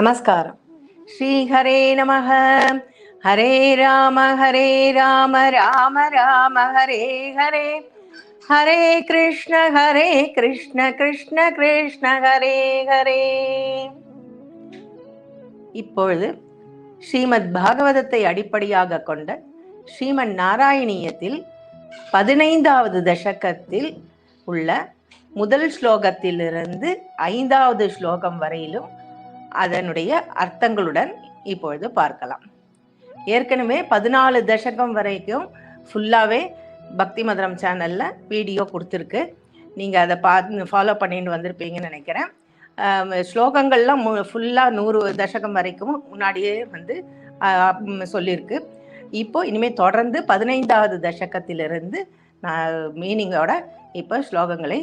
நமஸ்காரம். ஸ்ரீஹரே நமः ஹரே ராம ஹரே ராம ராம ராம ஹரே ஹரே. ஹரே கிருஷ்ண ஹரே கிருஷ்ண கிருஷ்ண கிருஷ்ண ஹரே ஹரே. இப்பொழுது ஸ்ரீமத் பாகவதத்தை அடிப்படையாக கொண்ட ஸ்ரீமன் நாராயணியத்தில் பதினைந்தாவது தசகத்தில் உள்ள முதல் ஸ்லோகத்திலிருந்து ஐந்தாவது ஸ்லோகம் வரையிலும் அதனுடைய அர்த்தங்களுடன் இப்பொழுது பார்க்கலாம். ஏற்கனவே பதினாலு தசகம் வரைக்கும் ஃபுல்லாகவே பக்தி மதுரம் சேனலில் வீடியோ கொடுத்துருக்கு. நீங்கள் அதை பார்த்து ஃபாலோ பண்ணிட்டு வந்திருப்பீங்கன்னு நினைக்கிறேன். ஸ்லோகங்கள்லாம் மு ஃபுல்லாக நூறு தசகம் வரைக்கும் முன்னாடியே வந்து சொல்லியிருக்கு. இப்போ இனிமேல் தொடர்ந்து பதினைந்தாவது தசகத்திலிருந்து நான் மீனிங்கோட இப்போ ஸ்லோகங்களை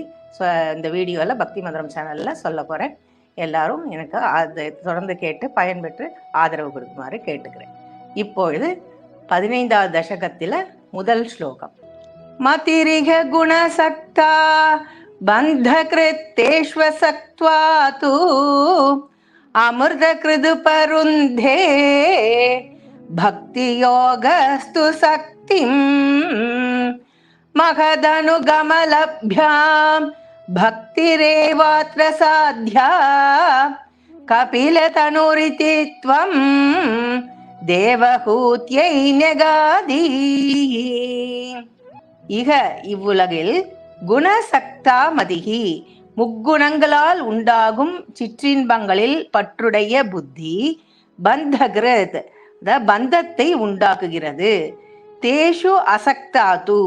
இந்த வீடியோவில் பக்தி மதுரம் சேனலில் சொல்ல போகிறேன் எல்லாரும் எனக்கு அதை தொடர்ந்து கேட்டு பயன்பெற்று ஆதரவு கொடுக்குமாறு கேட்டுக்கிறேன். இப்பொழுது பதினைந்தாவது தசகத்தில் முதல் ஸ்லோகம். மதிரிக குணசக்தா பந்த கிருத்தேஷ்வ சக்வா தூ அமிர்த கிருது பருந்தே பக்தி யோகஸ்து சக்திம் மகதனுகமலபியாம் भक्तिरेवात्र साध्या कपिलतनुरिति त्वं தேவஹூத்யை நெகாதி இக இவ்வுலகில் குணசக்தா மதிகி முக்குணங்களால் உண்டாகும் சிற்றின்பங்களில் பற்றுடைய புத்தி பந்தகிருத் அதாவது பந்தத்தை உண்டாக்குகிறது தேஷு அசக்தாது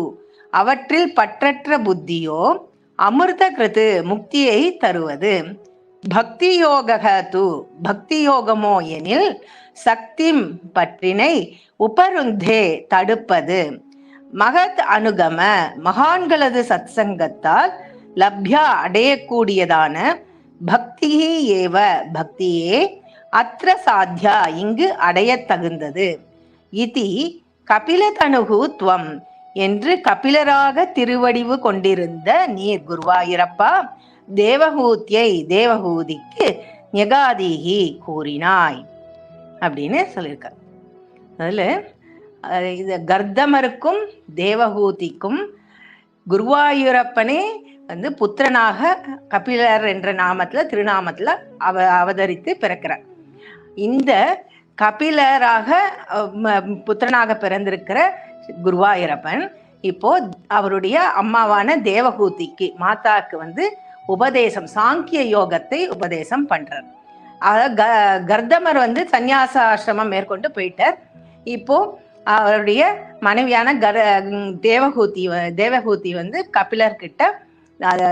அவற்றில் பற்றற்ற புத்தியோ அமிர்த கிருத்து முக்தியை தருவது. பக்தி யோக து பக்தி யோகமோ எனில் சக்திம் பற்றினை உபருந்தே தடுப்பது. மகத் அனுகம மகான்களது சத்சங்கத்தால் லப்யா அடையக்கூடியதான பக்தி ஏவ பக்தியே அத்திர சாத்தியா இங்கு அடைய தகுந்தது. இதி கபிலதனுகு துவம் என்று கபிலராக திருவடிவு கொண்டிருந்த நீர் குருவாயிரப்பா தேவஹூத்தியை தேவஹூதிக்கு நெகாதீகி கூறினாய் அப்படின்னு சொல்லியிருக்க அதில் இது கர்தமருக்கும் தேவஹூதிக்கும் குருவாயூரப்பனே வந்து புத்திரனாக கபிலர் என்ற நாமத்துல திருநாமத்துல அவ அவதரித்து பிறக்கிறார். இந்த கபிலராக ம- புத்திரனாக பிறந்திருக்கிற குருவாயிரப்பன். இப்போ அவருடைய அம்மாவான தேவகூதிக்கு மாதாக்கு வந்து உபதேசம் சாங்கிய யோகத்தை உபதேசம் பண்றார். அதாவது க- கர்தமர் வந்து சந்நியாச ஆசிரமம் மேற்கொண்டு போயிட்டார். இப்போ அவருடைய மனைவியான கர தேவகூதி வ- தேவகூதி வந்து கபிலர் கிட்ட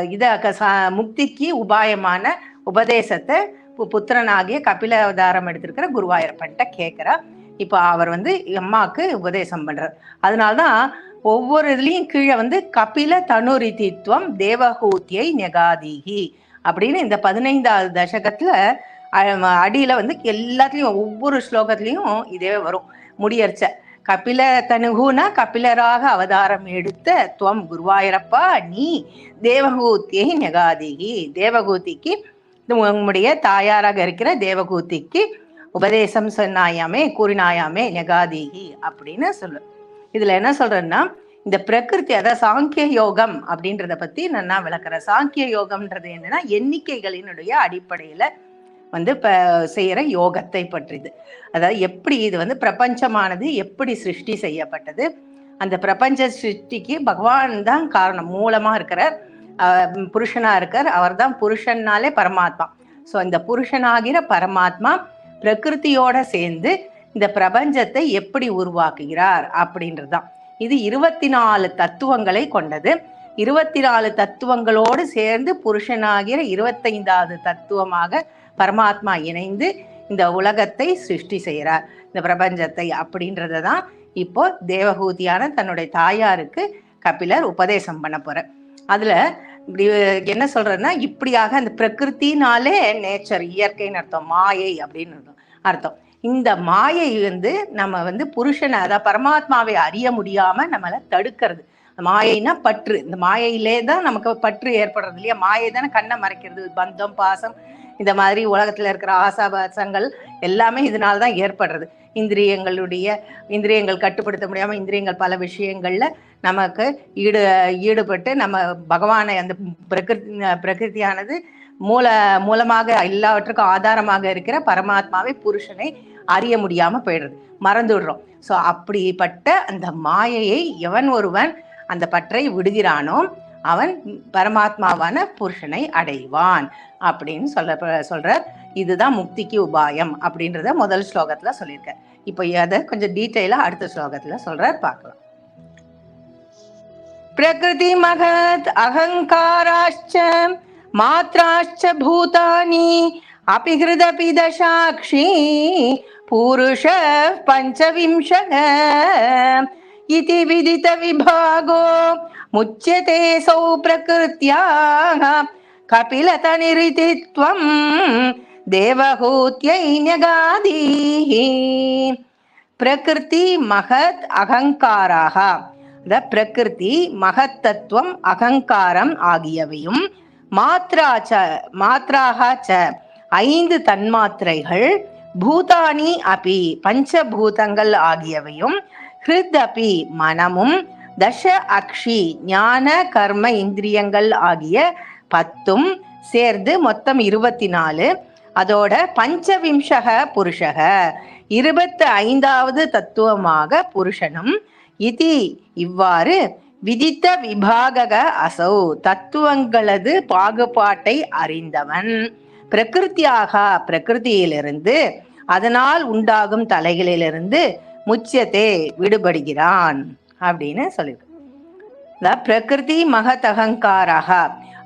இத க- முக்திக்கு உபாயமான உபதேசத்தை பு- புத்திரனாகிய கபில அவதாரம் எடுத்திருக்கிற குருவாயூரப்பன்ட்ட கேட்கிறா இப்போ அவர் வந்து அம்மாவுக்கு உபதேசம் பண்றார். அதனால்தான் ஒவ்வொரு இதுலயும் கீழே வந்து கபில தனுரிதித்வம் தேவஹூத்தியை நெகாதீகி அப்படின்னு இந்த பதினைந்தாவது தசகத்துல அடியில வந்து எல்லாத்துலயும் ஒவ்வொரு ஸ்லோகத்திலையும் இதே வரும். முடியர்ச்ச கபில தனுகுனா கபிலராக அவதாரம் எடுத்த துவம் குருவாயிரப்பா நீ தேவகூத்தியை நெகாதிகி. தேவகூதிக்கு உங்களுடைய தாயாராக இருக்கிற தேவகூதிக்கு உபதேசம் சொன்னாயாமே கூறினாயாமே நெகாதீகி அப்படின்னு சொல்லு. இதுல என்ன சொல்றேன்னா இந்த பிரகிருதி அதாவது சாங்கிய யோகம் அப்படின்றத பத்தி நான் நான் விளக்குறேன்? சாங்கிய யோகம்ன்றது என்னன்னா எண்ணிக்கைகளினுடைய அடிப்படையில வந்து இப்ப செய்யற யோகத்தை பற்றியது. அதாவது எப்படி இது வந்து பிரபஞ்சமானது எப்படி சிருஷ்டி செய்யப்பட்டது? அந்த பிரபஞ்ச சிருஷ்டிக்கு பகவான் தான் காரணம். மூலமா இருக்கிறார். புருஷனாக புருஷனா இருக்கார். அவர்தான் புருஷன்னாலே பரமாத்மா. ஸோ இந்த புருஷனாகிற பரமாத்மா பிரகிருத்தியோட சேர்ந்து இந்த பிரபஞ்சத்தை எப்படி உருவாக்குகிறார் அப்படின்றது தான் இது இருபத்தி நாலு தத்துவங்களை கொண்டது. இருபத்தி நாலு தத்துவங்களோடு சேர்ந்து புருஷனாகிற இருபத்தைந்தாவது தத்துவமாக பரமாத்மா இணைந்து இந்த உலகத்தை சிருஷ்டி செய்கிறார். இந்த பிரபஞ்சத்தை அப்படின்றத தான் இப்போ தேவகூதியான தன்னுடைய தாயாருக்கு கபிலர் உபதேசம் பண்ண போற அதுல இப்படி என்ன சொல்றதுன்னா இப்படியாக அந்த பிரகிருத்தினாலே நேச்சர் இயற்கைன்னு அர்த்தம். மாயை அப்படின்னு அர்த்தம். இந்த மாயை வந்து நம்ம வந்து புருஷனை அதாவது பரமாத்மாவை அறிய முடியாம நம்மளை தடுக்கிறது. மாயைனா பற்று. இந்த மாயையிலே தான் நமக்கு பற்று ஏற்படுறது இல்லையா? மாயை தானே கண்ணை மறைக்கிறது. பந்தம் பாசம் இந்த மாதிரி உலகத்துல இருக்கிற ஆசாபாசங்கள் எல்லாமே இதனால தான் ஏற்படுறது. இந்திரியங்களுடைய இந்திரியங்கள் கட்டுப்படுத்த முடியாம இந்திரியங்கள் பல விஷயங்கள்ல நமக்கு ஈடு ஈடுபட்டு நம்ம பகவானை அந்த பிரகிருதி பிரகிருதியானது மூல மூலமாக எல்லாவற்றுக்கும் ஆதாரமாக இருக்கிற பரமாத்மாவை புருஷனை அறிய முடியாம போயிடுறது மறந்துடுறோம். ஸோ அப்படிப்பட்ட அந்த மாயையை எவன் ஒருவன் அந்த பற்றை விடுகிறானோ அவன் பரமாத்மாவான புருஷனை அடைவான் அப்படின்னு சொல்ல சொல்ற இதுதான் முக்திக்கு உபாயம் அப்படின்றத முதல் ஸ்லோகத்துல சொல்லியிருக்க இப்போ அதை கொஞ்சம் டீட்டெயிலா அடுத்த ஸ்லோகத்துல சொல்றார் பார்க்கலாம். प्रकृतिमहत् अहङ्काराश्च मात्राश्च भूतानि अपि हृदपि दशाक्षी पूरुष पञ्चविंशः। इति विदितविभागो मुच्यते सौ प्रकृत्याः। कपिलतनिरितित्वं देवहूत्यै न्यगादीः। प्रकृतिमहत् अहङ्काराः। இந்த பிரகிருதி மகத்தத்துவம் அகங்காரம் ஆகியவையும் மாத்ராச்ச மாத்ராக ச ஐந்து தன்மாத்திரைகள் பூதானி அபி பஞ்சபூதங்கள் ஆகியவையும் ஹிருத் அபி மனமும் தச அக்ஷி ஞான கர்ம இந்திரியங்கள் ஆகிய பத்தும் சேர்ந்து மொத்தம் இருபத்தி நாலு அதோட பஞ்சவிம்சக புருஷக இருபத்தி ஐந்தாவது தத்துவமாக புருஷனும் இதி இவ்வாறு விதித்த விபாகக அசௌ தத்துவங்களது பாகுபாட்டை அறிந்தவன். பிரகிருத்தியாக பிரகிருதியிலிருந்து அதனால் உண்டாகும் தலைகளிலிருந்து முச்சியத்தே விடுபடுகிறான் அப்படின்னு சொல்லியிருக்கு. அதாவது பிரகிருதி மகதகங்காராக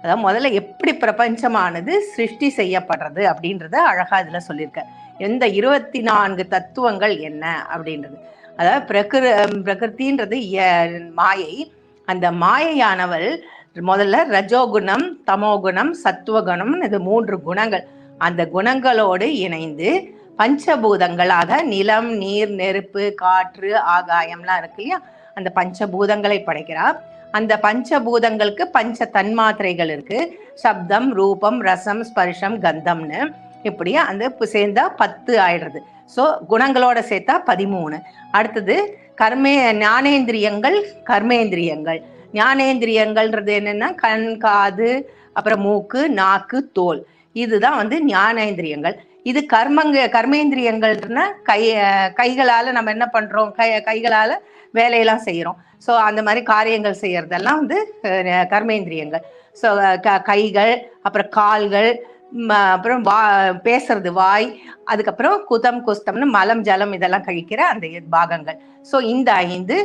அதாவது முதல்ல எப்படி பிரபஞ்சமானது சிருஷ்டி செய்யப்படுறது அப்படின்றத அழகா இதுல சொல்லியிருக்க எந்த இருபத்தி நான்கு தத்துவங்கள் என்ன அப்படின்றது. அதாவது பிரகிரு பிரகிருத்தின்றது மாயை. அந்த மாயையானவள் முதல்ல ரஜோகுணம் தமோகுணம் சத்துவகுணம் இது மூன்று குணங்கள். அந்த குணங்களோடு இணைந்து பஞ்சபூதங்களாக நிலம் நீர் நெருப்பு காற்று ஆகாயம்லாம் இருக்கு இல்லையா? அந்த பஞ்சபூதங்களை படைக்கிறார் அந்த பஞ்சபூதங்களுக்கு பஞ்ச தன்மாத்திரைகள் இருக்கு. சப்தம் ரூபம் ரசம் ஸ்பர்ஷம் கந்தம்னு. இப்படியே அந்த சேர்ந்தா பத்து ஆயிடுறது. ஸோ குணங்களோட சேர்த்தா பதிமூணு. அடுத்தது கர்மே ஞானேந்திரியங்கள் கர்மேந்திரியங்கள். ஞானேந்திரியங்கள்ன்றது என்னன்னா கண் காது அப்புறம் மூக்கு நாக்கு தோல். இதுதான் வந்து ஞானேந்திரியங்கள். இது கர்மங்க கர்மேந்திரியங்கள்னா கை கைகளால் நம்ம என்ன பண்ணுறோம் கை கைகளால் வேலையெல்லாம் செய்கிறோம் ஸோ அந்த மாதிரி காரியங்கள் செய்கிறதெல்லாம் வந்து கர்மேந்திரியங்கள். ஸோ க கைகள் அப்புறம் கால்கள் அப்புறம் வா பேசுறது வாய் அதுக்கப்புறம் குதம் குஸ்தம்னு மலம் ஜலம் இதெல்லாம் கழிக்கிற அந்த பாகங்கள். ஸோ இந்த ஐந்து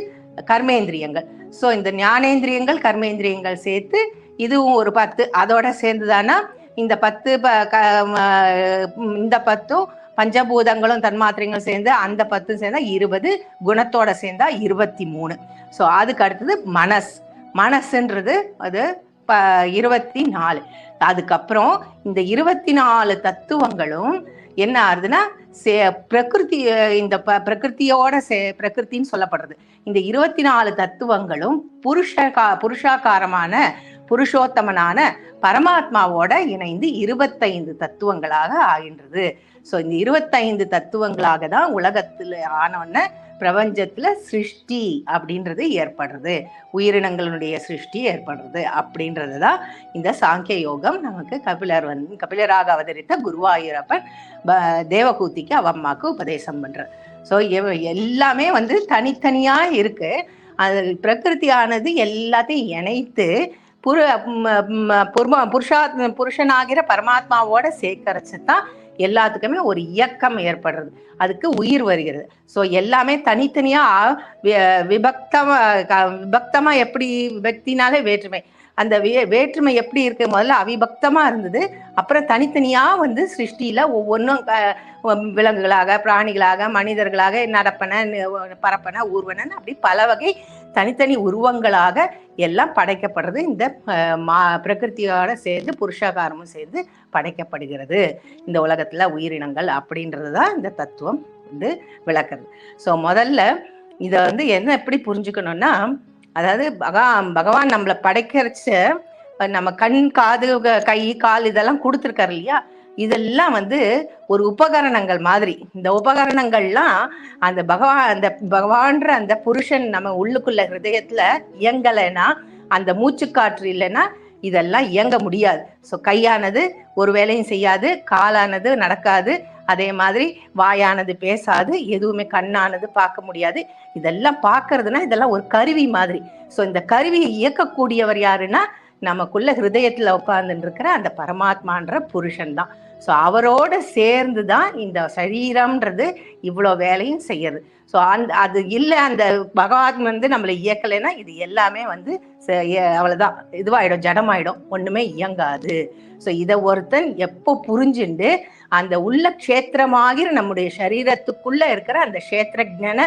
கர்மேந்திரியங்கள். ஸோ இந்த ஞானேந்திரியங்கள் கர்மேந்திரியங்கள் சேர்த்து இதுவும் ஒரு பத்து. அதோட சேர்ந்துதானா? இந்த பத்து இந்த பத்தும் பஞ்சபூதங்களும் தன்மாத்திரைகளும் சேர்ந்து அந்த பத்தும் சேர்ந்தா இருபது குணத்தோட சேர்ந்தா இருபத்தி மூணு ஸோ அதுக்கு அடுத்தது மனஸ். மனசுன்றது அது ப இருபத்தி நாலு அதுக்கப்புறம் இந்த இருபத்தி நாலு தத்துவங்களும் என்ன ஆகுதுன்னா சே பிரகிருதி இந்த ப பிரகிருத்தியோட சே பிரகிருத்தின்னு சொல்லப்படுறது. இந்த இருபத்தி நாலு தத்துவங்களும் புருஷ கா புருஷாக்காரமான புருஷோத்தமனான பரமாத்மாவோட இணைந்து இருபத்தைந்து தத்துவங்களாக ஆகின்றது. ஸோ இந்த இருபத்தைந்து தத்துவங்களாக தான் உலகத்தில் ஆனவன பிரபஞ்சத்தில் சிருஷ்டி அப்படின்றது ஏற்படுறது. உயிரினங்களுடைய சிருஷ்டி ஏற்படுறது அப்படின்றது தான் இந்த சாங்கிய யோகம் நமக்கு கபிலர் வந்து கபிலராக அவதரித்த குருவாயூரப்பன் தேவகூத்திக்கு அவம்மாக்கு உபதேசம் பண்ற ஸோ எல்லாமே வந்து தனித்தனியாக இருக்குது அது பிரகிருதியானது எல்லாத்தையும் இணைத்து புரு புருஷா புருஷனாகிற பரமாத்மாவோட சேர்க்கரைச்சு தான் எல்லாத்துக்குமே ஒரு இயக்கம் ஏற்படுறது. அதுக்கு உயிர் வருகிறது. ஸோ எல்லாமே தனித்தனியாக விபக்தமாக விபக்தமாக எப்படி விபக்தினாலே வேற்றுமை. அந்த வே வேற்றுமை எப்படி இருக்கு? முதல்ல அவிபக்தமா இருந்தது. அப்புறம் தனித்தனியா வந்து சிருஷ்டியில ஒவ்வொன்றும் விலங்குகளாக பிராணிகளாக மனிதர்களாக நடப்பன பரப்பன ஊர்வனன் அப்படி பல வகை தனித்தனி உருவங்களாக எல்லாம் படைக்கப்படுறது. இந்த மா பிரகிருத்தியோட சேர்ந்து புருஷாகாரமும் சேர்ந்து படைக்கப்படுகிறது. இந்த உலகத்தில் உயிரினங்கள் அப்படின்றது தான் இந்த தத்துவம் வந்து விளக்குறது ஸோ முதல்ல இதை வந்து என்ன எப்படி புரிஞ்சுக்கணும்னா அதாவது பகா பகவான் நம்மளை படைக்கிறச்ச நம்ம கண் காது கை கால் இதெல்லாம் கொடுத்துருக்காரு இல்லையா? இதெல்லாம் வந்து ஒரு உபகரணங்கள் மாதிரி. இந்த உபகரணங்கள்லாம் அந்த பகவான் அந்த பகவான்ற அந்த புருஷன் நம்ம உள்ளுக்குள்ள ஹிருதயத்துல இயங்கலைன்னா அந்த மூச்சுக்காற்று இல்லைன்னா இதெல்லாம் இயங்க முடியாது. ஸோ கையானது ஒரு வேலையும் செய்யாது காலானது நடக்காது. அதே மாதிரி வாயானது பேசாது எதுவுமே கண்ணானது பார்க்க முடியாது. இதெல்லாம் பார்க்கறதுனா இதெல்லாம் ஒரு கருவி மாதிரி. ஸோ இந்த கருவியை இயக்கக்கூடியவர் யாருன்னா நமக்குள்ள ஹிருதயத்துல உட்கார்ந்துட்டு இருக்கிற அந்த பரமாத்மான்ற புருஷன் தான். ஸோ அவரோட சேர்ந்து தான் இந்த சரீரம்ன்றது இவ்வளோ வேலையும் செய்யறது ஸோ அந்த அது இல்லை அந்த பகவான் வந்து நம்மளை இயக்கலைன்னா இது எல்லாமே வந்து அவ்வளோதான் இதுவாகிடும் ஜடமாயிடும். ஒன்றுமே இயங்காது. ஸோ இதை ஒருத்தன் எப்போ புரிஞ்சுண்டு அந்த உள்ள க்ஷேத்திரமாகிற நம்முடைய சரீரத்துக்குள்ள இருக்கிற அந்த க்ஷேத்திரஜனை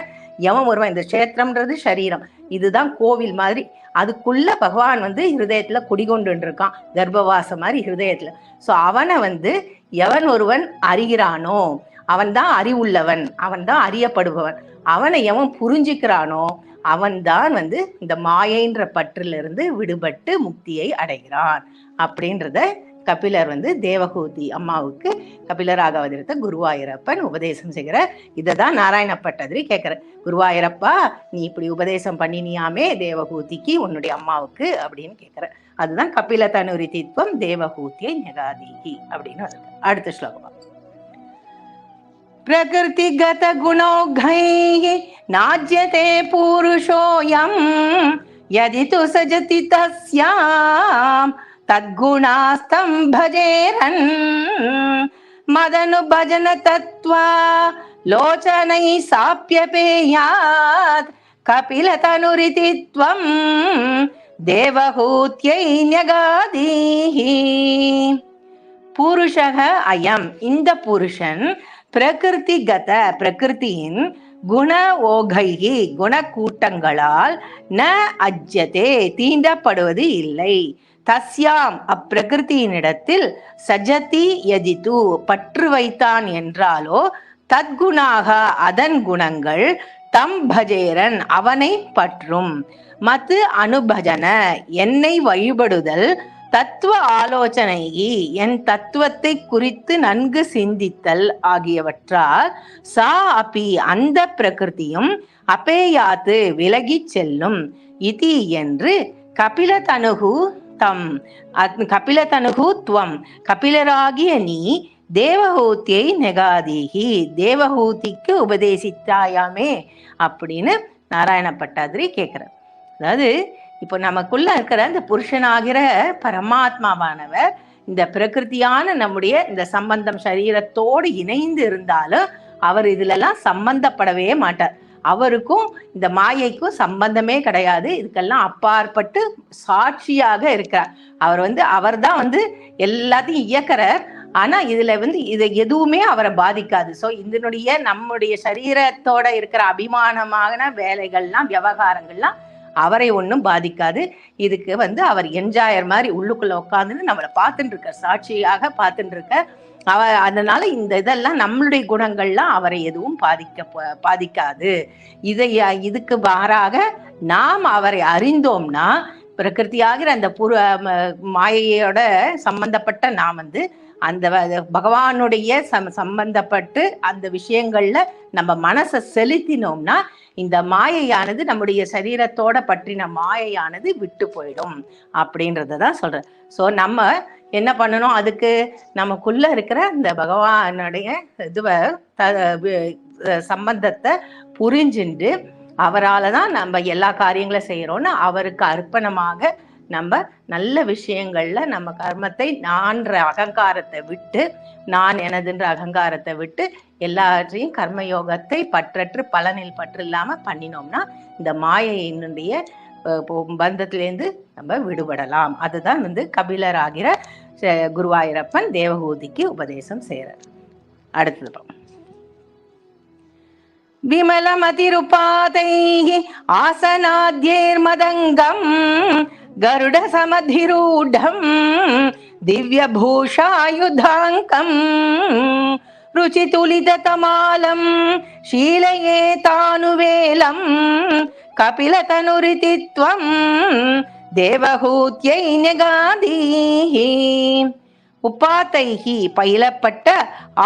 எவன் வருவான் இந்த க்ஷேத்திரம்ன்றது சரீரம். இதுதான் கோவில் மாதிரி அதுக்குள்ள பகவான் வந்து ஹிருதயத்துல குடிகொண்டு இருக்கான் கர்ப்பவாசம் மாதிரி ஹிருதயத்துல ஸோ அவனை வந்து எவன் ஒருவன் அறிகிறானோ அவன் தான் அறிவுள்ளவன் அவன் தான் அறியப்படுபவன் அவனை எவன் புரிஞ்சுக்கிறானோ அவன்தான் வந்து இந்த மாயைன்ற பற்றிலிருந்து விடுபட்டு முக்தியை அடைகிறான் அப்படின்றத கபிலர் வந்து தேவகூதி அம்மாவுக்கு கபிலராக அவதரித்த குருவாயூரப்பன் உபதேசம் செய்கிற இதை தான் நாராயண பட்டதிரி கேட்கிற குருவாயூரப்பா நீ இப்படி உபதேசம் பண்ணினியாமே தேவகூதிக்கு உன்னுடைய அம்மாவுக்கு அப்படின்னு கேட்கிற அதுதான் கபில தனுரி தித்வம் தேவகூத்தியை நெகாதீகி அப்படின்னு வருது அடுத்த ஸ்லோகம் प्रकृतिगत गुणौघैः नाज्यते पुरुषोऽयं यदि तु सजति तस्यां तद्गुणास्तं भजेरन् मदनुभजन तत्त्वा लोचनैः साप्यपेयात् कपिलतनुरिति त्वं देवहूत्यै न्यगादीः புருஷக அயம் இந்த புருஷன் பிரகிருதி கத பிரகிருதியின் குண ஓகைகி குணக்கூட்டங்களால் ந அஜ்யதே தீண்டப்படுவது இல்லை தஸ்யாம் அப்பிரகிருதியினிடத்தில் சஜதி யதிது பற்று வைத்தான் என்றாலோ தத்குணாக அதன் குணங்கள் தம் பஜேரன் அவனை பற்றும். மது அனுபஜன என்னை வழிபடுதல் தத்துவ ஆலோசனை என் தத்துவத்தை குறித்து நன்கு சிந்தித்தல் ஆகியவற்றால் சா அபி அந்த பிரகிருதியும் அபேயாத்து விலகிச் செல்லும். இதி என்று கபிலதனுகு தம். அத்- கபிலதனுகு துவம். கபிலராகிய நீ தேவஹூத்தியை நெகாதீகி தேவஹூதிக்கு உபதேசித்தாயாமே அப்படின்னு நாராயண பட்டாதிரி கேட்கிறார் அதாவது இப்போ நமக்குள்ள இருக்கிற இந்த புருஷனாகிற பரமாத்மாவானவர் இந்த பிரகிருதியான நம்முடைய இந்த சம்பந்தம் சரீரத்தோடு இணைந்து இருந்தாலும் அவர் இதுலலாம் சம்பந்தப்படவே மாட்டார். அவருக்கும் இந்த மாயைக்கும் சம்பந்தமே கிடையாது. இதுக்கெல்லாம் அப்பாற்பட்டு சாட்சியாக இருக்கிறார். அவர் வந்து அவர் தான் வந்து எல்லாத்தையும் இயக்கிறார். ஆனா இதுல வந்து இதை எதுவுமே அவரை பாதிக்காது. ஸோ இதனுடைய நம்முடைய சரீரத்தோட இருக்கிற அபிமானமான வேலைகள்லாம் விவகாரங்கள்லாம் அவரை ஒன்றும் பாதிக்காது. இதுக்கு வந்து அவர் என்ஜாயர் மாதிரி உள்ளுக்குள்ள உட்காந்துன்னு நம்மளை பார்த்துட்டு இருக்க சாட்சியாக பார்த்துட்டு இருக்க அவ அதனால இந்த இதெல்லாம் நம்மளுடைய குணங்கள்லாம் அவரை எதுவும் பாதிக்க ப- பாதிக்காது. இதை இதுக்கு மாறாக நாம் அவரை அறிந்தோம்னா பிரகிருதியாகிற அந்த புற மாயையோட சம்பந்தப்பட்ட நாம் வந்து அந்த பகவானுடைய சம் சம்பந்தப்பட்டு அந்த விஷயங்கள்ல நம்ம மனசை செலுத்தினோம்னா இந்த மாயையானது நம்முடைய சரீரத்தோட பற்றின மாயையானது விட்டு போயிடும். அப்படின்றத தான் சொல்றேன். ஸோ நம்ம என்ன பண்ணணும்? அதுக்கு நமக்குள்ள இருக்கிற இந்த பகவானுடைய இதுவை த- சம்பந்தத்தை புரிஞ்சுண்டு அவரால் தான் நம்ம எல்லா காரியங்களும் செய்கிறோன்னு அவருக்கு அர்ப்பணமாக நம்ம நல்ல விஷயங்கள்ல நம்ம கர்மத்தை நான்ற அகங்காரத்தை விட்டு நான் எனதுன்ற அகங்காரத்தை விட்டு எல்லாற்றையும் கர்மயோகத்தை பற்றற்று பலனில் பற்று இல்லாம பண்ணினோம்னா இந்த மாயையினுடைய பந்தத்திலேருந்து நம்ம விடுபடலாம். அதுதான் வந்து கபிலர் ஆகிற குருவாயூரப்பன் தேவகூதிக்கு உபதேசம் செய்யறார் அடுத்தது பார்ப்போம். विमलमतिरुपातैः आसनाद्यैर्मदङ्गम् गरुडसमधिरूढम् दिव्यभूषायुधाङ्कम् रुचितुलिततमालम् शीलयेतानुवेलम् कपिलतनुरिति त्वम् தேவஹூத்யை நெகாதீஹ உபாத்தைகி பயிலப்பட்ட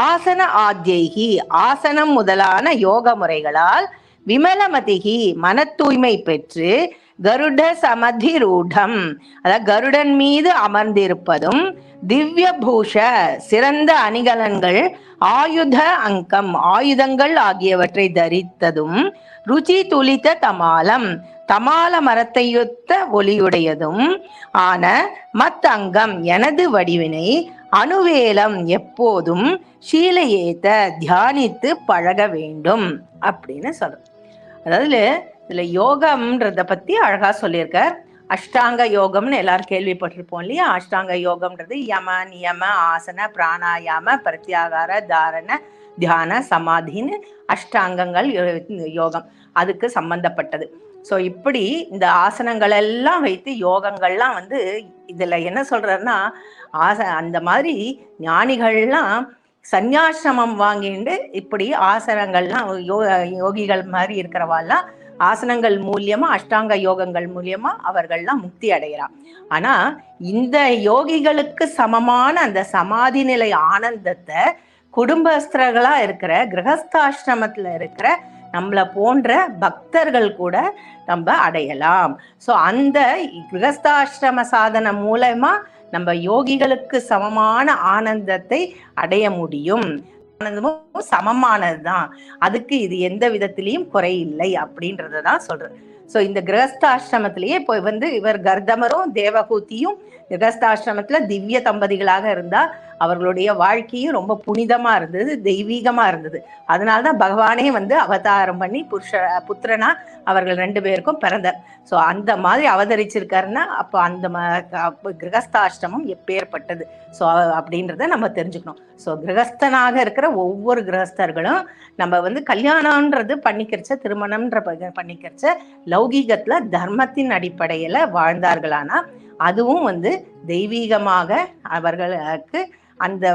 ஆசன ஆத்தியைகி ஆசனம் முதலான யோக முறைகளால் விமலமதிகி மன தூய்மை பெற்று கருட சமதி ரூடம் அதாவது கருடன் மீது அமர்ந்திருப்பதும் திவ்ய பூஷ சிறந்த அணிகலன்கள் ஆயுத அங்கம் ஆயுதங்கள் ஆகியவற்றை தரித்ததும் ருச்சி துளித்த தமாலம் தமால மரத்தையொத்த ஒளியுடையதும் ஆன மத் அங்கம் எனது வடிவினை அணுவேலம் எப்போதும் ஷீலையேத்த தியானித்து பழக வேண்டும் அப்படின்னு சொல்றோம் அதாவது இதுல யோகம்ன்றத பத்தி அழகா சொல்லியிருக்கார். அஷ்டாங்க யோகம்னு எல்லாரும் கேள்விப்பட்டிருப்போம் இல்லையா? அஷ்டாங்க யோகம்ன்றது யம நியம ஆசன பிராணாயாம பிரத்யாகார தாரண தியான சமாதின்னு அஷ்டாங்கங்கள் யோகம். அதுக்கு சம்பந்தப்பட்டது. ஸோ இப்படி இந்த ஆசனங்கள் எல்லாம் வைத்து யோகங்கள்லாம் வந்து இதில் என்ன சொல்றாருன்னா ஆச அந்த மாதிரி ஞானிகள்லாம் சந்யாசிரமம் வாங்கிட்டு இப்படி ஆசனங்கள்லாம் யோ யோகிகள் மாதிரி இருக்கிறவாள்லாம் ஆசனங்கள் மூலியமா அஷ்டாங்க யோகங்கள் மூலியமா அவர்கள்லாம் முக்தி அடைகிறான் ஆனா இந்த யோகிகளுக்கு சமமான அந்த சமாதி நிலை ஆனந்தத்தை குடும்பஸ்தர்களா இருக்கிற கிரகஸ்தாசிரமத்துல இருக்கிற நம்மளை போன்ற பக்தர்கள் கூட நம்ம அடையலாம். ஸோ அந்த கிரகஸ்தாசிரம சாதனை மூலமா நம்ம யோகிகளுக்கு சமமான ஆனந்தத்தை அடைய முடியும். ஆனந்தமும் சமமானதுதான். அதுக்கு இது எந்த விதத்திலையும் குறையில்லை அப்படின்றத தான் சொல்றேன். ஸோ இந்த கிரகஸ்தாசிரமத்திலேயே இப்போ வந்து இவர் கர்தமரும் தேவகூத்தியும் கிரகஸ்தாசிரமத்துல திவ்ய தம்பதிகளாக இருந்தால் அவர்களுடைய வாழ்க்கையும் ரொம்ப புனிதமாக இருந்தது தெய்வீகமாக இருந்தது. அதனால்தான் பகவானே வந்து அவதாரம் பண்ணி புருஷ புத்திரனா அவர்கள் ரெண்டு பேருக்கும் பிறந்தார். ஸோ அந்த மாதிரி அவதரிச்சிருக்காருன்னா அப்போ அந்த ம கிரகஸ்தாசிரமம் எப்பேற்பட்டது? ஸோ அப்படின்றத நம்ம தெரிஞ்சுக்கணும். ஸோ கிரகஸ்தனாக இருக்கிற ஒவ்வொரு கிரகஸ்தர்களும் நம்ம வந்து கல்யாணம்ன்றது பண்ணிக்கிறச்ச திருமணம்ன்ற ப- பண்ணிக்கிறச்ச லௌகீகத்தில் தர்மத்தின் அடிப்படையில் வாழ்ந்தார்களானா அதுவும் வந்து தெய்வீகமாக அவர்களுக்கு அந்த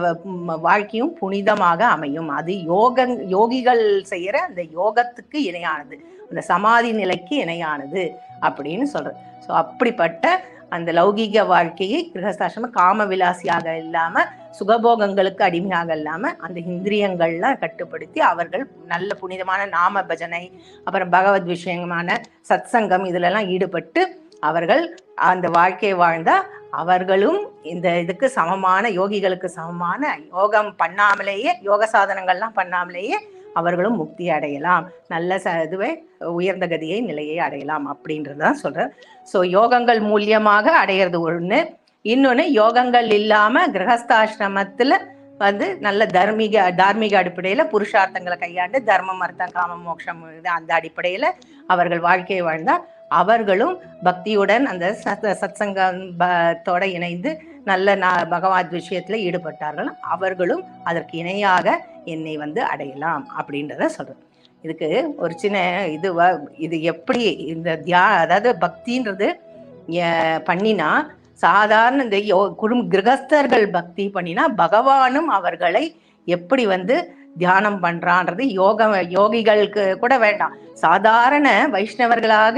வாழ்க்கையும் புனிதமாக அமையும். அது யோக யோகிகள் செய்யற அந்த யோகத்துக்கு இணையானது. அந்த சமாதி நிலைக்கு இணையானது அப்படின்னு சொல்ற ஸோ அப்படிப்பட்ட அந்த லௌகீக வாழ்க்கையை கிரகஸ்தாசிரம காம விலாசியாக இல்லாம சுகபோகங்களுக்கு அடிமையாக இல்லாம அந்த இந்திரியங்கள்லாம் கட்டுப்படுத்தி அவர்கள் நல்ல புனிதமான நாம பஜனை அப்புறம் பகவத் விஷயமான சத்சங்கம் இதுலெல்லாம் ஈடுபட்டு அவர்கள் அந்த வாழ்க்கையை வாழ்ந்தா அவர்களும் இந்த இதுக்கு சமமான யோகிகளுக்கு சமமான யோகம் பண்ணாமலேயே யோக சாதனங்கள்லாம் பண்ணாமலேயே அவர்களும் முக்தி அடையலாம். நல்ல ச இதுவே உயர்ந்த கதியை நிலையை அடையலாம் அப்படின்றதான் சொல்கிறேன் ஸோ யோகங்கள் மூலியமாக அடையிறது ஒன்று இன்னொன்று யோகங்கள் இல்லாமல் கிரகஸ்தாசிரமத்தில் வந்து நல்ல தர்மீக தார்மீக அடிப்படையில் புருஷார்த்தங்களை கையாண்டு தர்மம் அர்த்தம் காம மோட்சம் இது அந்த அடிப்படையில் அவர்கள் வாழ்க்கையை வாழ்ந்தால் அவர்களும் பக்தியுடன் அந்த சத் சத்சங்கத்தோட இணைந்து நல்ல நான் பகவத் விஷயத்துல ஈடுபட்டார்கள். அவர்களும் அதற்கு இணையாக என்னை வந்து அடையலாம் அப்படின்றத சொல்றேன் இதுக்கு ஒரு சின்ன இது வ- இது எப்படி இந்த தியா அதாவது பக்தின்றது பண்ணினா சாதாரண இந்த யோ குடும் கிரகஸ்தர்கள் பக்தி பண்ணினா பகவானும் அவர்களை எப்படி வந்து தியானம் பண்றான்றது யோக யோகிகளுக்கு கூட வேண்டாம். சாதாரண வைஷ்ணவர்களாக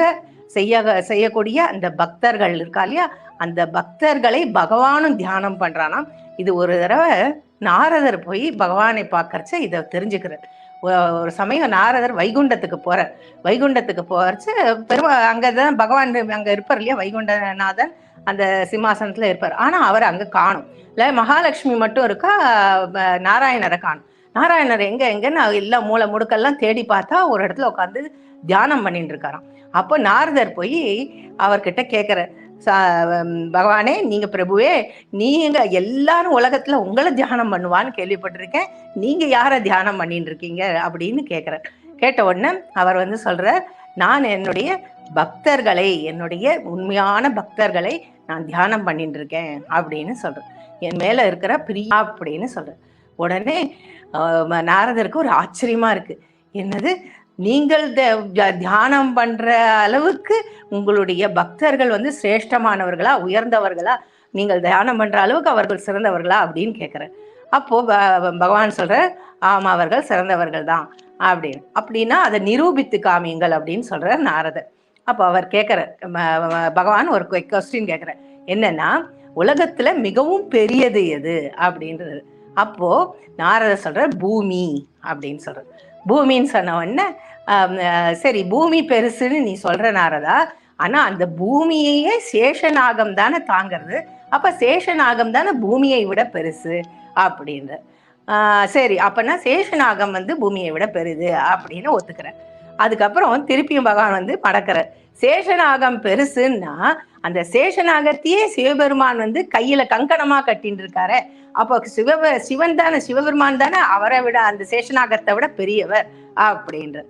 செய்ய செய்யக்கூடிய அந்த பக்தர்கள் இருக்கா இல்லையா? அந்த பக்தர்களை பகவானும் தியானம் பண்றானாம். இது ஒரு தடவை நாரதர் போய் பகவானை பார்க்கறச்ச இதை தெரிஞ்சுக்கிறார். ஒரு சமயம் நாரதர் வைகுண்டத்துக்கு போறார். வைகுண்டத்துக்கு போறச்ச பெருமா அங்கதான் பகவான் அங்க இருப்பார் இல்லையா? வைகுண்டநாதன் அந்த சிம்மாசனத்துல இருப்பார். ஆனா அவர் அங்க காணும். இல்ல மகாலட்சுமி மட்டும் இருக்கா? ப- நாராயணரை காணும். நாராயணர் எங்க எங்கன்னு எல்லா மூளை முடுக்கெல்லாம் தேடி பார்த்தா ஒரு இடத்துல உட்காந்து தியானம் பண்ணிட்டு இருக்காராம். அப்போ நாரதர் போய் அவர்கிட்ட கேட்குற பகவானே நீங்க பிரபுவே நீங்க எல்லாரும் உலகத்துல உங்களை தியானம் பண்ணுவான்னு கேள்விப்பட்டிருக்கேன். நீங்க யாரை தியானம் பண்ணிட்டு இருக்கீங்க அப்படின்னு கேட்குற கேட்ட உடனே அவர் வந்து சொல்றார் நான் என்னுடைய பக்தர்களை என்னுடைய உண்மையான பக்தர்களை நான் தியானம் பண்ணிட்டு இருக்கேன் அப்படின்னு சொல்றேன் என் மேல இருக்கிற பிரியா அப்படின்னு சொல்றேன் உடனே நாரதருக்கு ஒரு ஆச்சரியமா இருக்கு. என்னது? நீங்கள் த- தியானம் பண்ற அளவுக்கு உங்களுடைய பக்தர்கள் வந்து சிரேஷ்டமானவர்களா உயர்ந்தவர்களா? நீங்கள் தியானம் பண்ற அளவுக்கு அவர்கள் சிறந்தவர்களா? அப்படின்னு கேட்குறேன் அப்போ ப- பகவான் சொல்ற ஆமா அவர்கள் சிறந்தவர்கள் தான். அப்படின்னு. அப்படின்னா அதை நிரூபித்து காமியுங்கள் அப்படின்னு சொல்றார் நாரதர். அப்போ அவர் கேட்குற பகவான் ஒரு கொஸ்டின் கேட்குற என்னன்னா உலகத்துல மிகவும் பெரியது எது? அப்படின்றது. அப்போ நாரத சொல்ற பூமி அப்படின்னு சொல்ற பூமின்னு சொன்ன உடனே சரி பூமி பெருசுன்னு நீ சொல்ற நாரதா ஆனா அந்த பூமியையே சேஷநாகம் தானே தாங்கிறது அப்ப சேஷநாகம் தானே பூமியை விட பெருசு அப்படின்ற சரி அப்பனா சேஷநாகம் வந்து பூமியை விட பெருது அப்படின்னு ஒத்துக்கிறேன் அதுக்கப்புறம் திருப்பியும் பகவான் வந்து படக்கிறார். சேஷநாகம் பெருசுன்னா அந்த சேஷநாகத்தையே சிவபெருமான் வந்து கையில கங்கணமா கட்டின்னு இருக்காரு அப்போ சிவ சிவன் தானே சிவபெருமான் தானே அவரை விட அந்த சேஷநாகத்தை விட பெரியவர் அப்படின்ற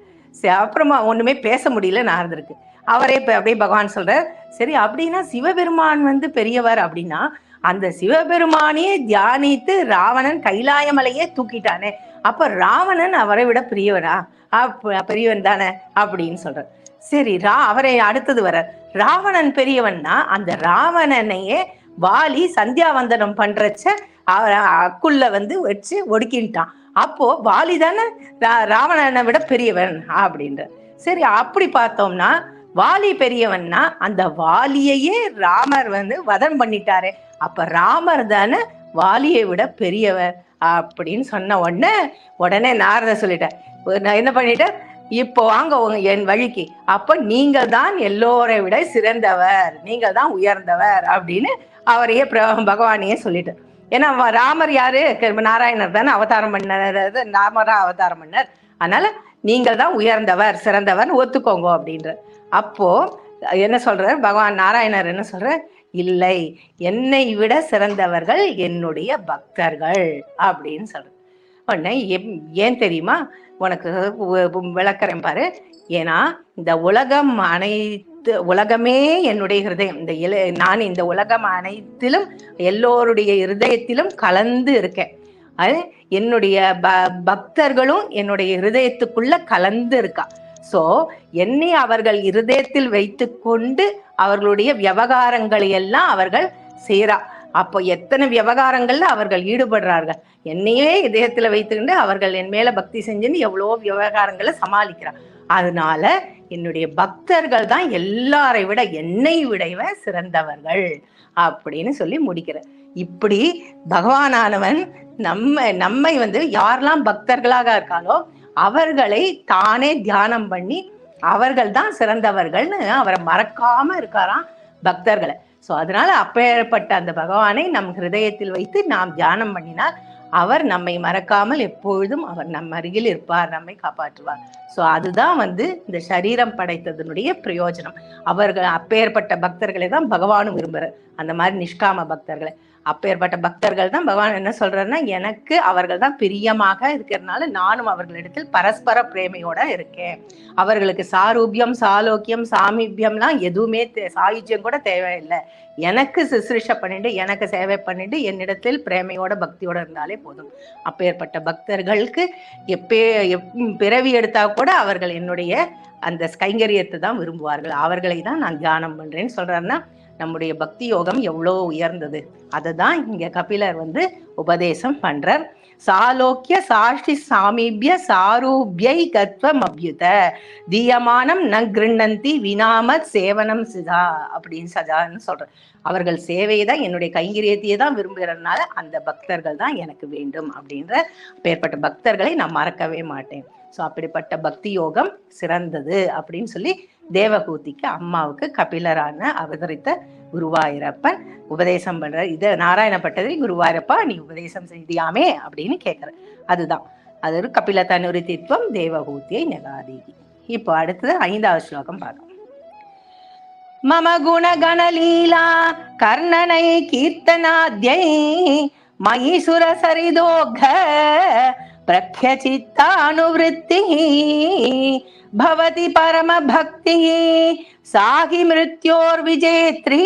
அப்புறமா ஒண்ணுமே பேச முடியல நாரதருக்கு அவரே இப்ப அப்படியே பகவான் சொல்றார் சரி அப்படின்னா சிவபெருமான் வந்து பெரியவர் அப்படின்னா அந்த சிவபெருமானையே தியானித்து ராவணன் கைலாயமலையே தூக்கிட்டானே அப்ப ராவணன் அவரை விட பெரியவனா அப்ப பெரியவன் தானே? அப்படின்னு சொல்றார். சரி ரா அவரை அடுத்தது வர. ராவணன் பெரியவன்னா அந்த ராவணனையே வாலி சந்தியாவந்தனம் பண்றச்ச அக்குள்ள வந்து வச்சு ஒடுக்கின்ட்டான் அப்போ வாலி தானே ரா- ராவணனை விட பெரியவன் அப்படின்ற சரி அப்படி பார்த்தோம்னா வாலி பெரியவன்னா அந்த வாலியையே ராமர் வந்து வதம் பண்ணிட்டாரு. அப்ப ராமர் தானே வாலியை விட பெரியவர். அப்படின்னு சொன்ன உடனே உடனே நாரத சொல்லிட்டேன் நான் என்ன பண்ணிட்டேன்? இப்போ வாங்க உங்க என் வழிக்கு. அப்ப நீங்க தான் எல்லோரை விட சிறந்தவர் நீங்க தான் உயர்ந்தவர் அப்படின்னு அவரையே பிர- பகவானையே சொல்லிட்டார். ஏன்னா ராமர் யாரு? நாராயணர் தானே அவதாரம் பண்ணார். ராமரா அவதாரம் பண்ணார். அதனால நீங்கள் தான் உயர்ந்தவர் சிறந்தவர் ஒத்துக்கோங்க அப்படின்ற அப்போ என்ன சொல்றார்? பகவான் நாராயணர் என்ன சொல்றார்? இல்லை. என்னை விட சிறந்தவர்கள் என்னுடைய பக்தர்கள் அப்படின்னு சொல்றேன் உடனே எம்- ஏன் தெரியுமா? உனக்கு உ- விளக்கறேன் பாரு. ஏன்னா இந்த உலகம் அனைத்து உலகமே என்னுடைய ஹிருதயம். இந்த இல நான் இந்த உலகம் அனைத்திலும் எல்லோருடைய இருதயத்திலும் கலந்து இருக்கேன். அது என்னுடைய ப பக்தர்களும் என்னுடைய ஹிருதயத்துக்குள்ள கலந்து இருக்கா. சோ என்னை அவர்கள் இருதயத்தில் வைத்துக்கொண்டு அவர்களுடைய விவகாரங்களை எல்லாம் அவர்கள் செய்கிறா அப்போ எத்தனை விவகாரங்கள்ல அவர்கள் ஈடுபடுறார்கள்? என்னையே இதயத்துல வைத்துக்கிண்டு அவர்கள் என் மேல பக்தி செஞ்சுன்னு எவ்வளோ விவகாரங்களை சமாளிக்கிறார் அதனால என்னுடைய பக்தர்கள் தான் எல்லாரை விட என்னை விடைவ சிறந்தவர்கள் அப்படின்னு சொல்லி முடிக்கிற இப்படி பகவானானவன் நம்ம நம்மை வந்து யாரெல்லாம் பக்தர்களாக இருக்காலோ அவர்களை தானே தியானம் பண்ணி அவர்கள் தான் சிறந்தவர்கள்னு அவரை மறக்காம இருக்காராம் பக்தர்களை. ஸோ அதனால அப்பேற்பட்ட அந்த பகவானை நம் ஹிருதயத்தில் வைத்து நாம் தியானம் பண்ணினால் அவர் நம்மை மறக்காமல் எப்பொழுதும் அவர் நம் அருகில் இருப்பார் நம்மை காப்பாற்றுவார். ஸோ அதுதான் வந்து இந்த சரீரம் படைத்ததனுடைய பிரயோஜனம். அவர்கள் அப்பேற்பட்ட பக்தர்களை தான் பகவானும் விரும்புகிறார் அந்த மாதிரி நிஷ்காம பக்தர்களை. அப்பேற்பட்ட பக்தர்கள் தான் பகவான் என்ன சொல்றாருன்னா எனக்கு அவர்கள் தான் பிரியமாக இருக்கிறதுனால நானும் அவர்களிடத்தில் பரஸ்பர பிரேமையோட இருக்கேன். அவர்களுக்கு சாரூபியம் சாலோக்கியம் சாமீபியம்லாம் எதுவுமே தே- சாயுஜ்யம் கூட தேவையில்லை. எனக்கு சுசிருஷ பண்ணிட்டு எனக்கு சேவை பண்ணிட்டு என்னிடத்தில் பிரேமையோட பக்தியோட இருந்தாலே போதும். அப்பேற்பட்ட பக்தர்களுக்கு எப்பே எப் பிறவி எடுத்தா கூட அவர்கள் என்னுடைய அந்த கைங்கரியத்தை தான் விரும்புவார்கள். அவர்களை தான் நான் தியானம் பண்றேன்னு சொல்றாருன்னா நம்முடைய பக்தி யோகம் எவ்வளோ உயர்ந்தது? அதை தான் இங்க கபிலர் வந்து உபதேசம் பண்றார். சாலோக்கிய சாஷ்டி சாமீபிய சாரூபியை கத்வம் அபியுத தீயமானம் ந கிருண்ணந்தி வினாமத் சேவனம் சிதா அப்படின்னு சதான்னு சொல்றேன் அவர்கள் சேவையை தான் என்னுடைய கைங்கரியத்தையே தான் விரும்புகிறதுனால அந்த பக்தர்கள் தான் எனக்கு வேண்டும் அப்படின்ற பேர்பட்ட பக்தர்களை நான் மறக்கவே மாட்டேன். ஸோ அப்படிப்பட்ட பக்தி யோகம் சிறந்தது அப்படின்னு சொல்லி தேவகூதிக்கு அம்மாவுக்கு கபிலரான அவதரித்த குருவாயிரப்பன் உபதேசம் பண்ற இதை நாராயணப்பட்டதை குருவாயிரப்பா நீ உபதேசம் செய்தியாமே அப்படின்னு கேட்குற அதுதான். அது ஒரு கபில தனுரித்தித்வம் தேவகூத்தியை நிலாதீகி இப்போ அடுத்தது ஐந்தாவது ஸ்லோகம் பார்க்கலாம். மம குணகணலீலா கர்ணனை கீர்த்தனாத்யை மயி சரிதோக प्रख्यचित्तानुवृत्तिः भवति परमभक्तिः सा हि मृत्योर्विजेत्री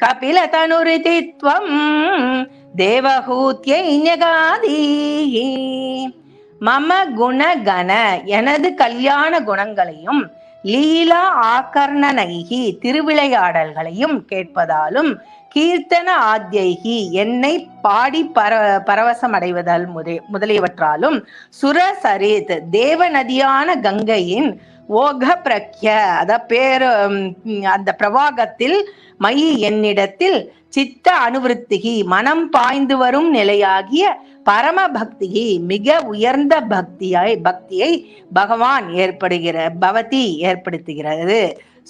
कपिलतनुरिति त्वं தேவஹூத்யை ஞகாதீஹ மம குணகண எனது கல்யாண குணங்களையும் லீலா ஆகர்ணனைகி திருவிளையாடல்களையும் கேட்பதாலும் கீர்த்தன ஆத்யகி என்னை பாடி பர பரவசம் அடைவதால் முதை முதலியவற்றாலும் சுரசரித் தேவநதியான தேவ நதியான கங்கையின் ஓக பிரக்ய அத பேரு அந்த பிரவாகத்தில் மயி என்னிடத்தில் சித்த அனுவருத்திகி மனம் பாய்ந்து வரும் நிலையாகிய பரம பக்தியை மிக உயர்ந்த பக்தியாய் பக்தியை பகவான் ஏற்படுகிற பவதி ஏற்படுத்துகிறது.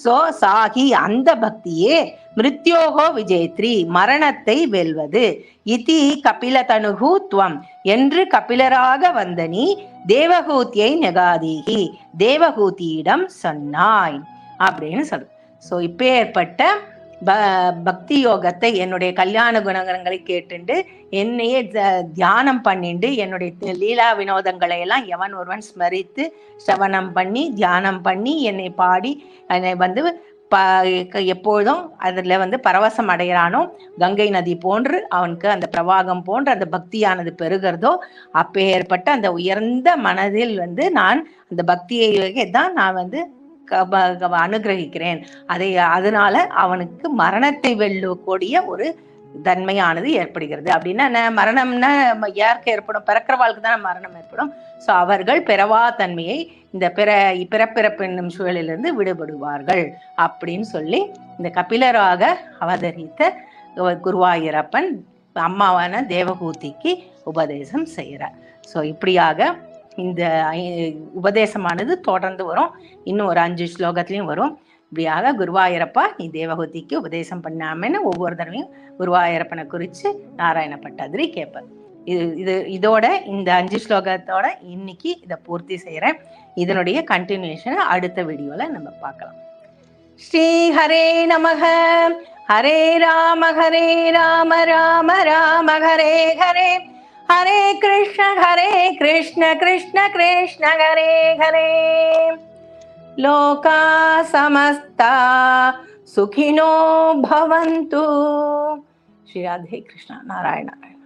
சோ சாகி அந்த பக்தியே மிருத்யோகோ விஜயத்ரி மரணத்தை வெல்வது. இதி கபிலதனுகு துவம். என்று கபிலராக வந்த நீ தேவகூத்தியை நெகாதீகி தேவகூத்தியிடம் சொன்னாய். அப்படின்னு சொல்லு சோ இப்பேற்பட்ட ப பக்தி யோகத்தை என்னுடைய கல்யாண குணங்களை கேட்டுண்டு என்னையே த- தியானம் பண்ணிண்டு என்னுடைய லீலா வினோதங்களை எல்லாம் எவன் ஒருவன் ஸ்மரித்து ஸ்ரவணம் பண்ணி தியானம் பண்ணி என்னை பாடி என்னை வந்து ப க- எப்பொழுதும் அதில் வந்து பரவசம் அடைகிறானோ கங்கை நதி போன்று அவனுக்கு அந்த பிரவாகம் போன்று அந்த பக்தியானது பெருகிறதோ அப்பேற்பட்ட அந்த உயர்ந்த மனதில் வந்து நான் அந்த பக்தியை தான் நான் வந்து அனுகிரகிக்கிறேன். அதை அதனால அவனுக்கு மரணத்தை வெல்லக்கூடிய ஒரு தன்மையானது ஏற்படுகிறது. அப்படின்னா என்ன? மரணம்னா நம்ம யாருக்கு ஏற்படும் பிறக்கிறவாளுக்கு தான் மரணம் ஏற்படும். ஸோ அவர்கள் பிறவா தன்மையை இந்த பிற பிறப்பிறப்பு என்னும் சூழலிலிருந்து விடுபடுவார்கள் அப்படின்னு சொல்லி இந்த கபிலராக அவதரித்த குருவாயூரப்பன் அம்மாவான தேவகூதிக்கு உபதேசம் செய்கிறார். ஸோ இப்படியாக இந்த உபதேசமானது தொடர்ந்து வரும். இன்னும் ஒரு அஞ்சு ஸ்லோகத்திலையும் வரும். இப்படியாக குருவாயூரப்பா நீ தேவகூதிக்கு உபதேசம் பண்ணாமன்னு ஒவ்வொரு தடவையும் குருவாயூரப்பனை குறித்து நாராயண பட்டாதிரி கேட்பார் இது இது இதோட இந்த அஞ்சு ஸ்லோகத்தோட இன்னைக்கு இதை பூர்த்தி செய்கிறேன் இதனுடைய கண்டினியூஷனை அடுத்த வீடியோவில் நம்ம பார்க்கலாம். ஸ்ரீ ஹரே நமக. ஹரே ராம ஹரே ராம ராம ராம ஹரே ஹரே. ஹரே கிருஷ்ண ஹரே கிருஷ்ண கிருஷ்ண கிருஷ்ண ஹரே ஹரே லோகா சமஸ்தா சுகினோ பவந்து ஸ்ரீ ராதே கிருஷ்ணா நாராயண நாராயண